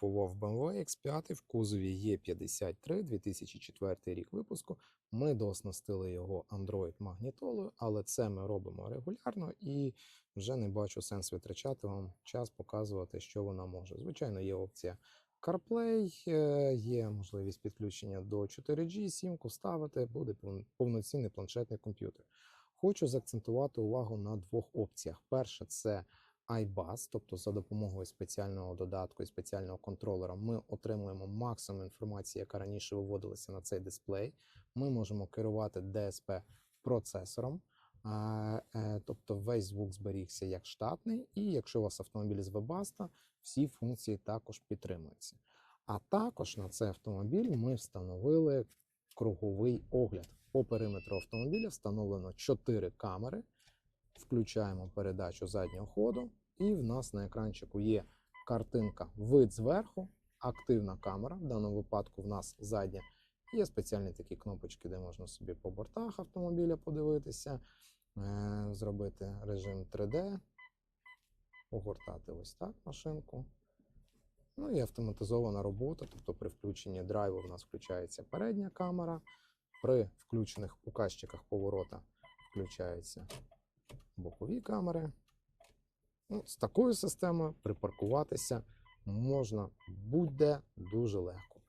купував BMW X5 в кузові E53 2004 рік випуску. Ми дооснастили його Android магнітолою, але це ми робимо регулярно і вже не бачу сенс витрачати вам час показувати, що вона може. Звичайно, є опція CarPlay, е, є можливість підключення до 4G, сімку вставити, буде повноцінний планшетний комп'ютер. Хочу заакцентувати увагу на двох опціях. Перше це iBus, тобто за допомогою спеціального додатку і спеціального контролера ми отримуємо максимум інформації, яка раніше виводилася на цей дисплей. Ми можемо керувати DSP процесором, е, тобто весь звук зберігся як штатний, і якщо у вас автомобіль з Webasto, всі функції також підтримуються. А також на цей автомобіль ми встановили круговий огляд. По периметру автомобіля встановлено 4 камери. Включаємо передачу заднього ходу, і в нас на екранчику є картинка вид зверху, активна камера. В даному випадку в нас задня. Є спеціальні такі кнопочки, де можна собі по бортах автомобіля подивитися, е, зробити режим 3D, огортати ось так машинку. Ну і автоматизована робота, тобто при включенні драйву в нас включається передня камера, при включених указчиках поворота включаються бокові камери. Ну, з такою системою припаркуватися можна будь-де дуже легко.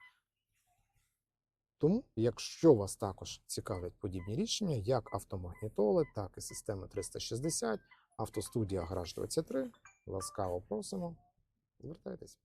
Тому, якщо вас також цікавлять подібні рішення, як автомагнітоли, так і системи 360, автостудія Гараж 23, ласкаво просимо. Звертайтесь.